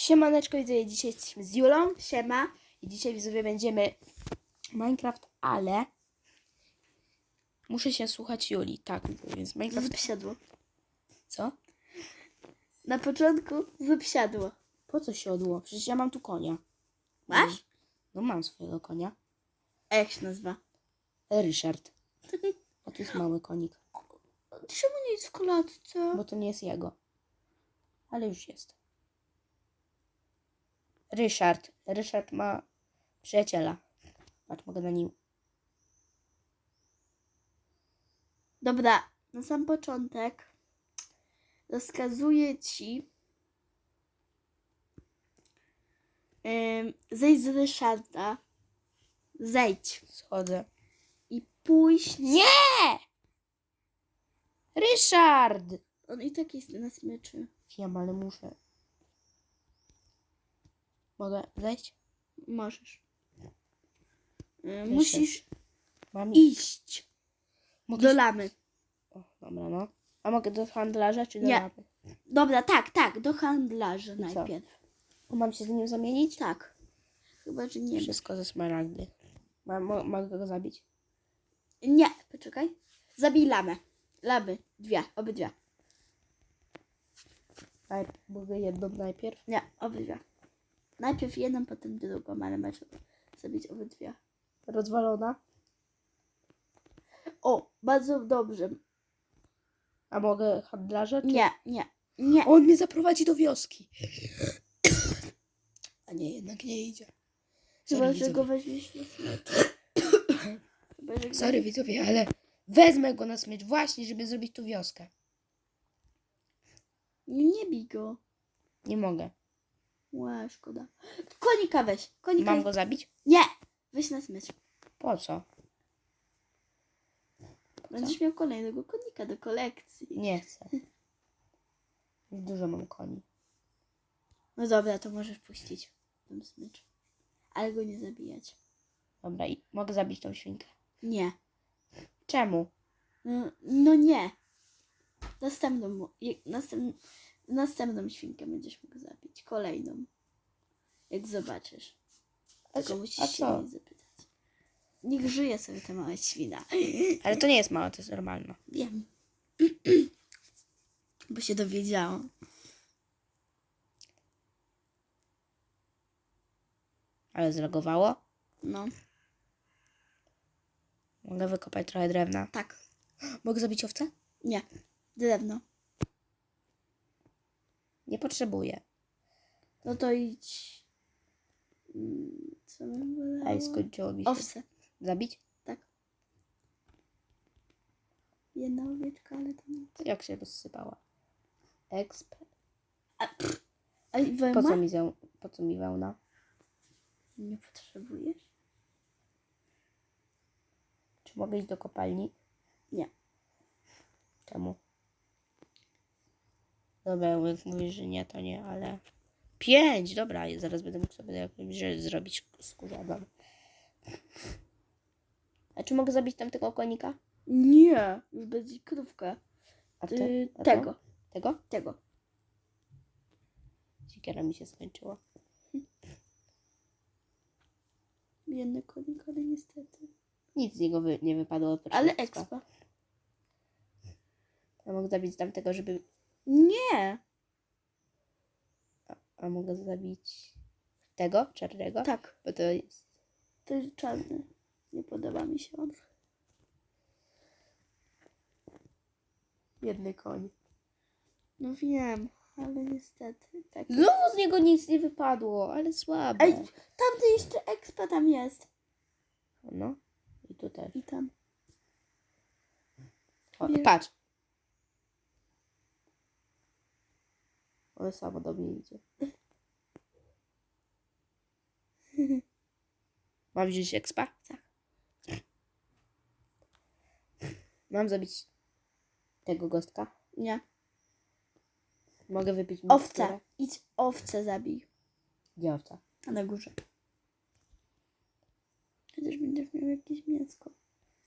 Siemaneczko, widzowie, dzisiaj jesteśmy z Julą Siema. i dzisiaj widzowie będziemy Minecraft, ale muszę się słuchać Juli, tak, więc Minecraft, Wypsiadło. co? Na początku wypsiadło. Po co siodło? Przecież ja mam tu konia. Masz? No mam swojego konia. A jak się nazywa? Ryszard. A tu jest mały konik, Czemu nie jest w klatce? bo to nie jest jego. Ale już jest. Ryszard. Ryszard ma przyjaciela. Patrz, mogę na nim. Dobra, na sam początek rozkazuję ci ym, zejdź z Ryszarda. Zejdź. Schodzę. I pójść. Nie! Ryszard! On i tak jest na smyczy. Wiem, ale muszę. Mogę zejść? Możesz. Ym, musisz Mam iść Mogę do lamy. O, dobra, no. A mogę do handlarza czy do Nie. lawy? Dobra, tak, tak, do handlarza co? najpierw. Mam się z nim zamienić? Tak. Chyba, że nie. Wszystko ze smaragdy. Mam, mo, mogę go zabić? Nie, poczekaj. Zabij lamę. Lamy. Dwie, obydwie. Naj, mogę jedną najpierw? Nie, obydwie. Najpierw jedną, potem drugą, ale masz zabić obydwie. Rozwalona? O, bardzo dobrze. A mogę handlarza? Czy... Nie, nie, nie. On mnie zaprowadzi do wioski. A nie, jednak nie idzie. Chyba, że go weźmiesz na smycz. Chyba, że go... Sorry widzowie, ale wezmę go na smycz właśnie, żeby zrobić tu wioskę. Nie, nie bij go. Nie mogę. Ła, szkoda. Konika weź. Konika. Mam go zabić? Nie, weź na smycz. Po co? Będziesz miał kolejnego konika do kolekcji. Nie chcę. Już dużo mam koni. No dobra, to możesz puścić ten smycz. Ale go nie zabijać. Dobra, i mogę zabić tą świnkę. Nie. Czemu? No, no nie. Następną, mu- je- następ, następną świnkę będziesz mógł zabić. Kolejną. Jak zobaczysz. A, Tylko co- musisz a się co? jej zapytać. Niech żyje sobie ta mała świna. Ale to nie jest małe, to jest normalne. Wiem. Bo się dowiedziałam. Ale zreagowało. No, Mogę wykopać trochę drewna. tak. Mogę zabić owcę? Nie. Drewno. Nie potrzebuję. No to idź. Mm, Co wolała? Ej, skończyło mi się. Zabić? Tak. Jedna owieczka, ale to nie. Jak się rozsypała? Exp. A i Po co mi, po co mi wełna? Nie potrzebujesz? Czy mogę iść do kopalni? Nie. Czemu? Dobra, jak mówisz, że nie, to nie, ale... Pięć! Dobra, ja zaraz będę mógł sobie jakąś rzecz zrobić skórzaną. A czy mogę zabić tamtego konika? Nie, już będzie krówka. A, Y, a to? tego, Tego? tego. Siekiera mi się skończyła. Biedny konik, ale niestety. Nic z niego wy, nie wypadło. Ale expa. expa. A mogę zabić tamtego, żeby... Nie. A, a mogę zabić tego, czarnego? Tak, Bo to jest... to jest czarny. Nie podoba mi się on. Jedny koń. No wiem, ale niestety. Tak. Znowu z niego nic nie wypadło, ale słabe. Ej, tamty jeszcze expa tam jest. No. I tu też. I tam. O, patrz. Ale samo do mnie idzie. Mam wziąć expa? Tak. Mam zabić tego gostka? Nie. Mogę wypić miksturę? Idź owce zabij. Gdzie owca? A na górze. Chociaż będziesz miał jakieś mięsko.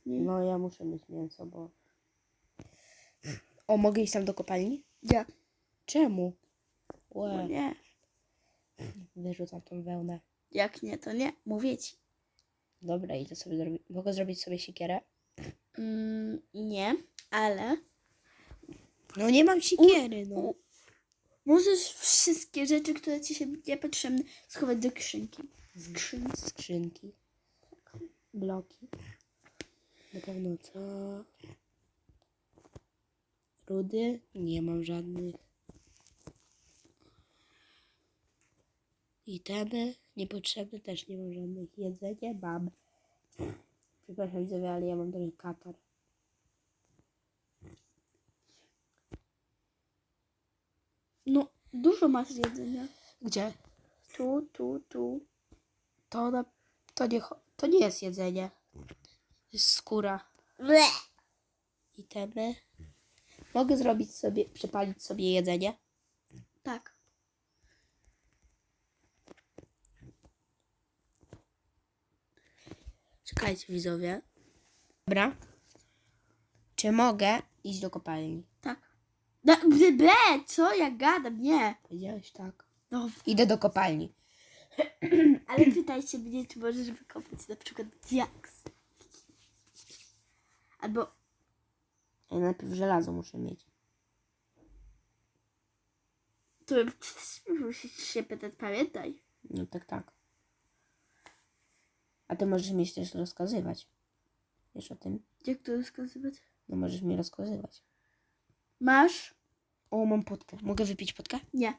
Nie. No ja muszę mieć mięso, bo... O, mogę iść tam do kopalni? Gdzie? Czemu? No Łe. nie. Wyrzucam tą wełnę. Jak nie, to nie. Mówię ci. Dobra, idę sobie zrobić. Mogę zrobić sobie siekierę? Mm, nie, ale No nie mam siekiery, no. u- możesz wszystkie rzeczy, które ci się niepotrzebne, schować do skrzynki. Skrzynki. Skrzynki. Bloki. Na pewno co? Rudy? Nie mam żadnych. Itemy? Niepotrzebne też nie mam żadnych. Jedzenie mam. Przepraszam widzowie, ale ja mam trochę katar. No, dużo masz jedzenia. Gdzie? Tu, tu, tu. To, na, to, nie, to nie jest jedzenie. To jest skóra. Ble. Itemy. Mogę zrobić sobie, przepalić sobie jedzenie. Tak. Czekajcie widzowie. Dobra. Czy mogę iść do kopalni? Tak. No, ble, ble, co? Ja gadam, nie. Powiedziałeś tak. No, Idę do kopalni. ale pytajcie mnie, czy możesz wykopać na przykład diaks. Albo, Ja najpierw żelazo muszę mieć. to musisz się pytać, pamiętaj. No tak, tak. A ty możesz mi też rozkazywać. Wiesz o tym? Jak to rozkazywać? No możesz mi rozkazywać. Masz? O, mam potkę. Mogę wypić potkę? Nie.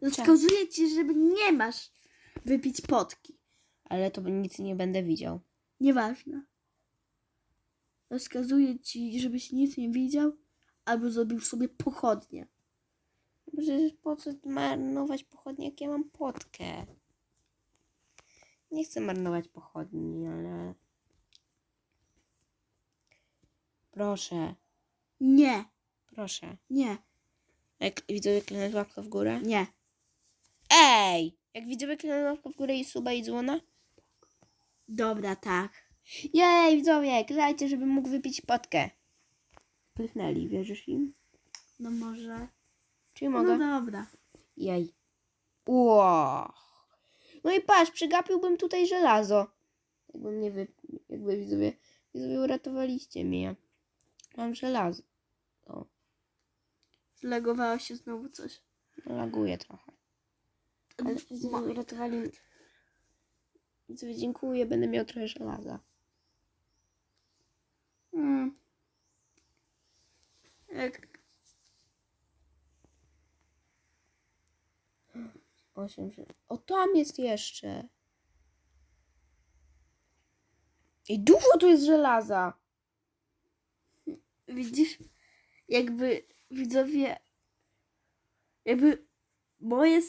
Rozkazuję ci, żeby nie masz wypić potki. Ale to nic nie będę widział. Nieważne. Rozkazuję ci, żebyś nic nie widział, albo zrobił sobie pochodnie. Przecież po co marnować pochodnie, jak ja mam potkę? Nie chcę marnować pochodni, ale... Proszę, Nie, proszę. nie, Jak widzowie kliknąć łapkę w górę? nie. Ej! Jak widzowie kliknąć łapkę w górę i suba i dzwona? Dobra, tak. Jej, widzowie, klikajcie, żebym mógł wypić potkę. Kliknęli, wierzysz im? No może. Czy mogę? No dobra. Jej. Ło. No i patrz, przegapiłbym tutaj żelazo. Jakby mnie wy... Jakby widzowie... Widzowie uratowaliście mnie. Mam żelazo. O, Zlegowało się znowu coś. laguje trochę. Ale widzowie uratowali mnie. Widzowie, dziękuję. Będę miał trochę żelaza. 8. O, tam jest jeszcze. I dużo tu jest żelaza. Widzisz? Jakby widzowie. Jakby moje.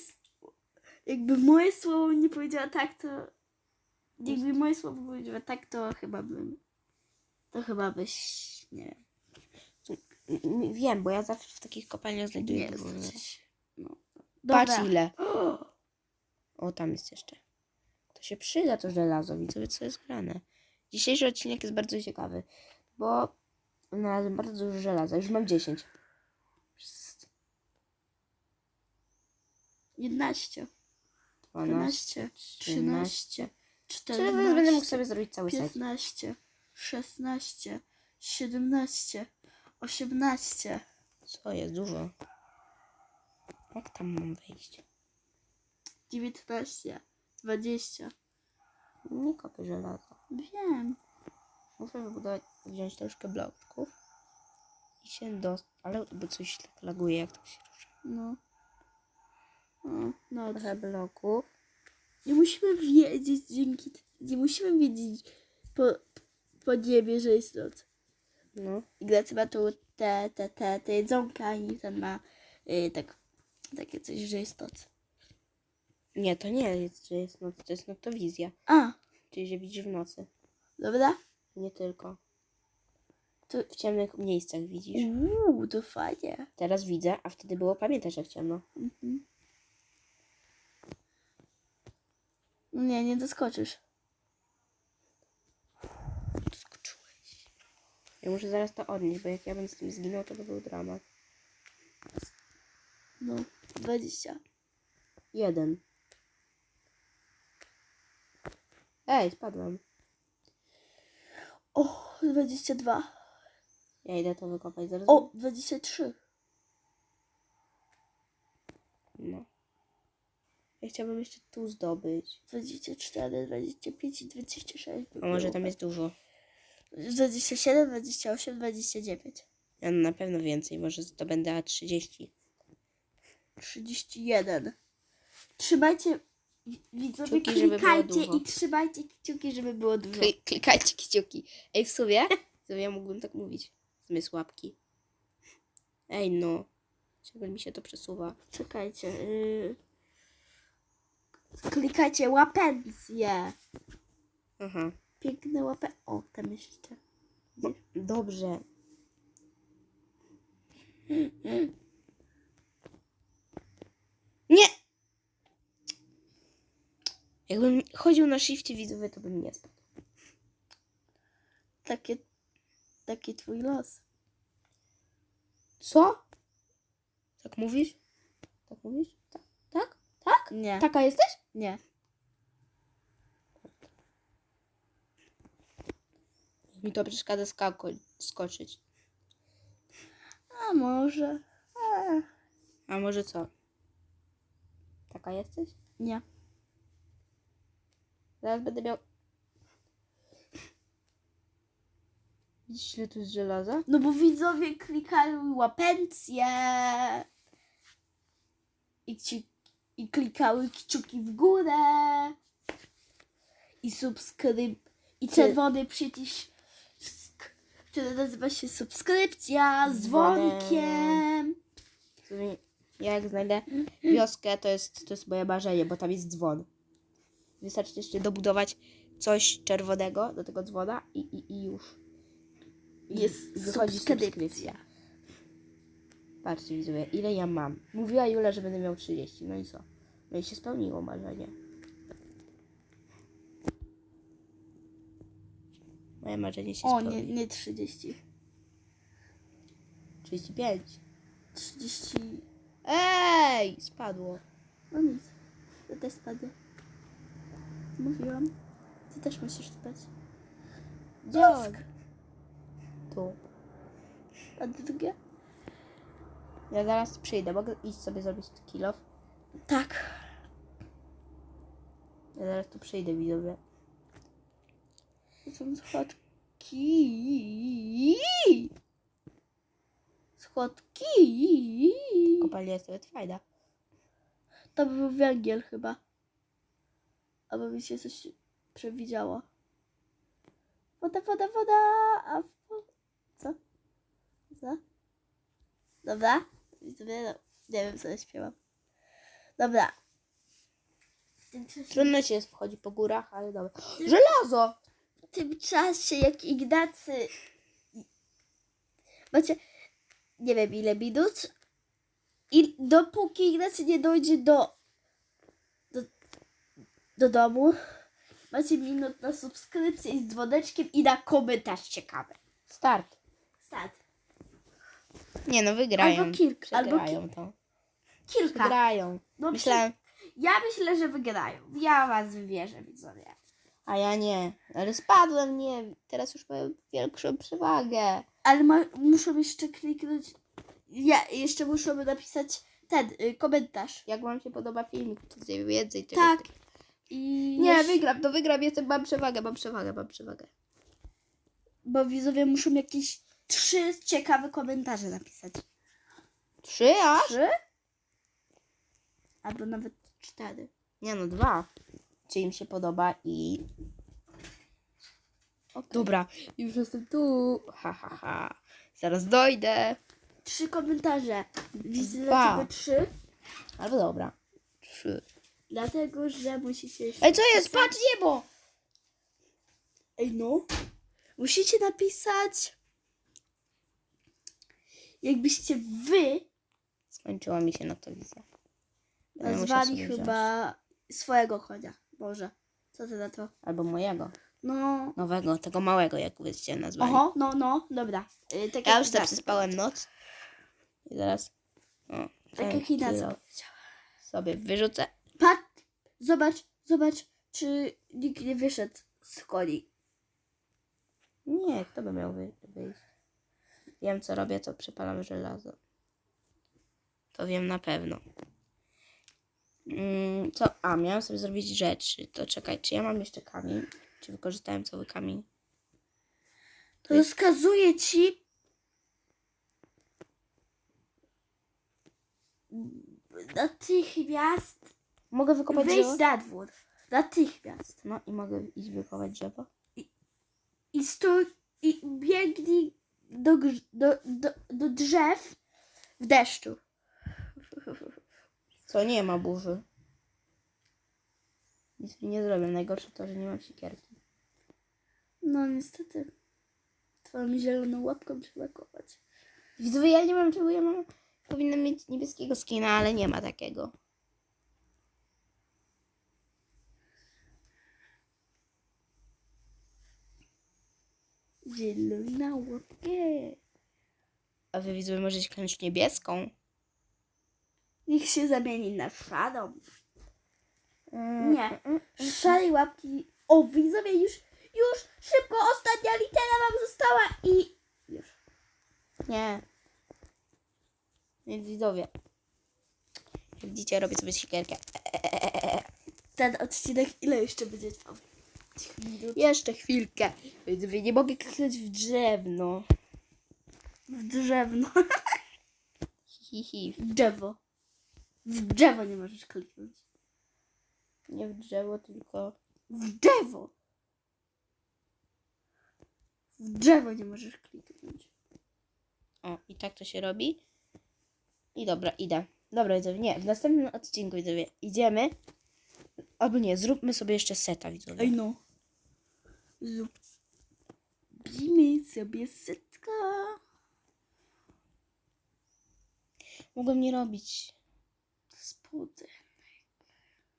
Jakby moje słowo nie powiedziała tak, to. Jakby moje słowo powiedziała tak, to chyba bym. To chyba byś. Nie wiem. Wiem, bo ja zawsze w takich kopalniach znajduję coś. Znaczy no. Patrz Dobra. ile. O, tam jest jeszcze. To się przyda to żelazo, widzowie, co jest grane. Dzisiejszy odcinek jest bardzo ciekawy, bo znalazłem bardzo dużo żelaza. Już mam 10. 11, 12, 12, 13, Czyli zaraz będę mógł 14, sobie zrobić cały set. 15, 16, 17, 18. Co jest dużo. Jak tam mam wejść? 19, 20. Nie kopię żelaza. Wiem. Muszę wybudować, wziąć troszkę bloków i się dostać. Ale bo coś tak laguje, jak to się rusza. No. No, no. Trochę bloków. Nie musimy wiedzieć dzięki. Nie musimy wiedzieć po, po niebie, że jest noc. No. Ignacy ma tu te, te, te, te jedzonka i ten ma y, tak, takie coś, że jest noc. Nie, to nie jest, że jest noc, to jest noktowizja. A, Czyli, że widzisz w nocy. dobra? Nie tylko. To, W ciemnych miejscach widzisz. uuu, to fajnie. Teraz widzę, a wtedy było pamiętasz jak ciemno. Mhm. No nie, nie doskoczysz. Skoczyłeś. Ja muszę zaraz to odnieść, bo jak ja bym z tym zginął, to by był dramat. No, 20. Jeden. Ej, spadłam. O, 22. Ja idę to wykopać zaraz. O, 23. No. Ja chciałabym jeszcze tu zdobyć. 24, 25 i 26. by A może było. tam jest dużo? 27, 28, 29. Ja na pewno więcej, może zdobędę A30. 31. Trzymajcie, wi- widzowie, Kciuki, klikajcie i trzymajcie kciuki, żeby było dużo. Kli- klikajcie kciuki. Ej, w sumie? W sumie ja mógłbym tak mówić. Zmysł łapki. Ej, no. Ciągle mi się to przesuwa. Czekajcie. Yy... Klikajcie łapencje. Aha. Piękne łapę. O, tam jeszcze. No, dobrze. Nie! Jakbym chodził na shifcie widzowie, to bym nie spadł. Takie, taki twój los. Co? Tak mówisz? Tak mówisz? Tak? Tak? Tak? Nie. Taka jesteś? Nie. Mi to przeszkadza skako- skoczyć. A może. A, A może co? Taka jesteś? nie. Zaraz będę miał... Widzisz, ile tu jest żelaza? No bo widzowie klikały łapencje. I, ci, I klikały kciuki w górę. I subskryp... I czerwony przycisk, który nazywa się subskrypcja z Dzwonek. dzwonkiem. Ja jak znajdę wioskę, to jest, to jest moje marzenie, bo tam jest dzwon. Wystarczy jeszcze dobudować coś czerwonego do tego dzwona i, i, i już. I Jest wychodzi subskrypcja. Patrzcie widzowie, ile ja mam. Mówiła Jula, że będę miał 30. No i co? No i się spełniło marzenie. Moje marzenie się O, spełniło. nie, nie 30. 35. 30. Ej! Spadło. No nic. To też spadnie. Mówiłam. Ty też musisz spać. On? Tu. A drugie? Ja zaraz przyjdę. Mogę iść sobie zrobić kill off? Tak. Ja zaraz tu przyjdę, widzowie. To są schodki. Schodki. Kopalnia jest nawet fajna. To był węgiel chyba. Albo mi się coś przewidziało. Woda, woda, woda. A w... Co? Co? Dobra. Widzowie, no, nie wiem co ja śpiewam. Dobra. Trudno się jest wchodzi po górach, ale dobra. Żelazo! w tym czasie jak Ignacy... Macie nie wiem ile minut. I dopóki Ignacy nie dojdzie do, do, do domu, macie minut na subskrypcję i z dzwoneczkiem i na komentarz ciekawy. Start. Start. Nie no, wygrają. Albo kilka, albo Przegrają to. Kilka. Wygrają. No, Myślałem, Ja myślę, że wygrają. Ja was wierzę, widzowie. A ja nie. Ale spadłem, nie. Teraz już mam większą przewagę. Ale ma, muszą jeszcze kliknąć. Ja jeszcze muszą napisać ten y, komentarz. Jak wam się podoba filmik, to więcej tego. Tak. I Nie, jeszcze- wygram, to wygram, jestem, mam przewagę, mam przewagę, mam przewagę. Bo widzowie muszą jakieś trzy ciekawe komentarze napisać. Trzy aż? Trzy? Albo nawet cztery. Nie no, dwa. Czy im się podoba i... Okay. Dobra, już jestem tu. Ha, ha, ha. Zaraz dojdę. Trzy komentarze. Widzę Dwa. dlaczego trzy? Albo dobra. Trzy. Dlatego, że musicie Ej, co jest? Patrz niebo! Ej, no. Musicie napisać. Jakbyście wy Skończyła mi się notowica. Będę musiała nazwali sobie wziąć. chyba swojego konia. Może. Co ty na to? Albo mojego. No. Nowego, tego małego, jak byście nazwali. Oho, no, no, dobra. Y, tak Ja już tak. przespałem noc. I zaraz... O, Tak jak i sobie wyrzucę. Patrz, zobacz, zobacz. czy nikt nie wyszedł z koni? Nie, kto by miał wy- wyjść? Wiem, co robię, to przypalam żelazo. To wiem na pewno. Mm, co? A, miałam sobie zrobić rzeczy. To czekaj, czy ja mam jeszcze kamień? Czy wykorzystałem cały kamień? To rozkazuję ci natychmiast Mogę wykopać drzewo? wyjść na dwór. Natychmiast. No i mogę iść wykopać drzewo? I stój i biegnij do, do, do, do drzew w deszczu. Co? Nie ma burzy. Nic mi nie zrobię. Najgorsze to, że nie mam siekierki. No niestety. Twoją zieloną łapką trzeba kopać. Widzowie, ja nie wiem, czego ja mam. Powinnam mieć niebieskiego skina, ale nie ma takiego. Zielona łapkę. A wy widzowie możecie klęć niebieską. Niech się zamieni na szarą. Mm, Nie. Szarej łapki. O, widzowie, już, już szybko, ostatnia litera wam została i już. Nie. Więc widzowie. Jak widzicie, robię sobie siekierkę. Ten odcinek ile jeszcze będzie trwał? Jeszcze chwilkę. Widzowie, nie mogę kliknąć w drzewno. W drzewno. Hi, hi. W drzewo. W drzewo nie możesz kliknąć. Nie w drzewo, tylko... W drzewo. W drzewo nie możesz kliknąć. O, i tak to się robi. I dobra, idę. Dobra, widzowie, nie. W następnym odcinku, widzowie, idziemy. Albo nie, zróbmy sobie jeszcze seta, widzowie. Ej no. Zrobimy sobie setka. Mogłem nie robić.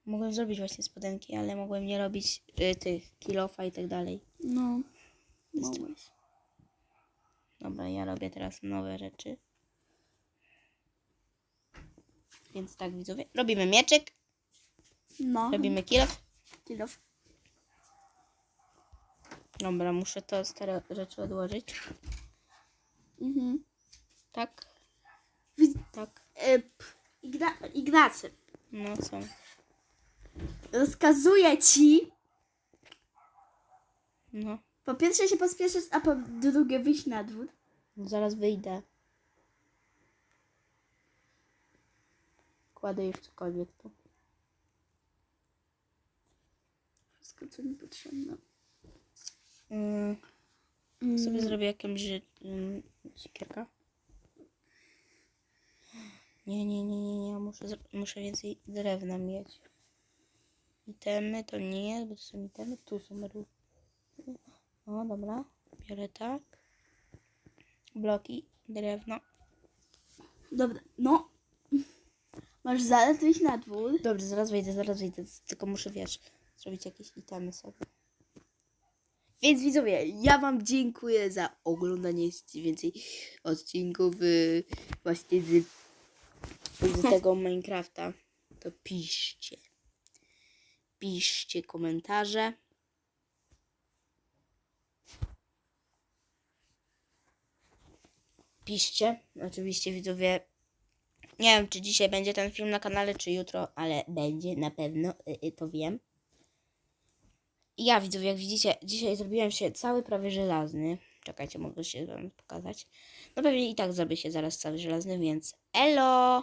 Mogłem zrobić właśnie spodenki, ale mogłem nie robić y, tych kilofa i tak dalej. No. Mogłeś. Dobra, ja robię teraz nowe rzeczy. Więc tak, widzowie. Robimy mieczyk, No. robimy kilof. Kilof. Dobra, muszę to stare rzeczy odłożyć. Mhm. Tak, tak. e, p- Igna- Ignacy. No co? Rozkazuję ci No, po pierwsze się pospieszyć, a po drugie wyjść na dwór. zaraz wyjdę. Kładę już cokolwiek tu. Wszystko co niepotrzebne. Mm, Mm. sobie zrobię jakąś mm, siekierkę. Nie, nie, nie, nie, nie. Muszę, muszę więcej drewna mieć. Itemy to nie jest, bo to są itemy. Tu są ru- O, dobra. Biorę tak. Bloki, drewno. Dobra, no. Masz zaraz wyjść na dwór. Dobrze, zaraz wejdę, zaraz wejdę. Tylko muszę, wiesz, zrobić jakieś itemy sobie. Więc widzowie, ja wam dziękuję za oglądanie więcej odcinków y, właśnie z, z tego Minecrafta. To piszcie. Piszcie komentarze. Piszcie. Oczywiście widzowie nie wiem, czy dzisiaj będzie ten film na kanale, czy jutro, ale będzie na pewno, y, y, to wiem. Ja widzowie, jak widzicie, dzisiaj zrobiłem się cały prawie żelazny. Czekajcie, mogę się wam pokazać. No pewnie i tak zrobię się zaraz cały żelazny, więc elo!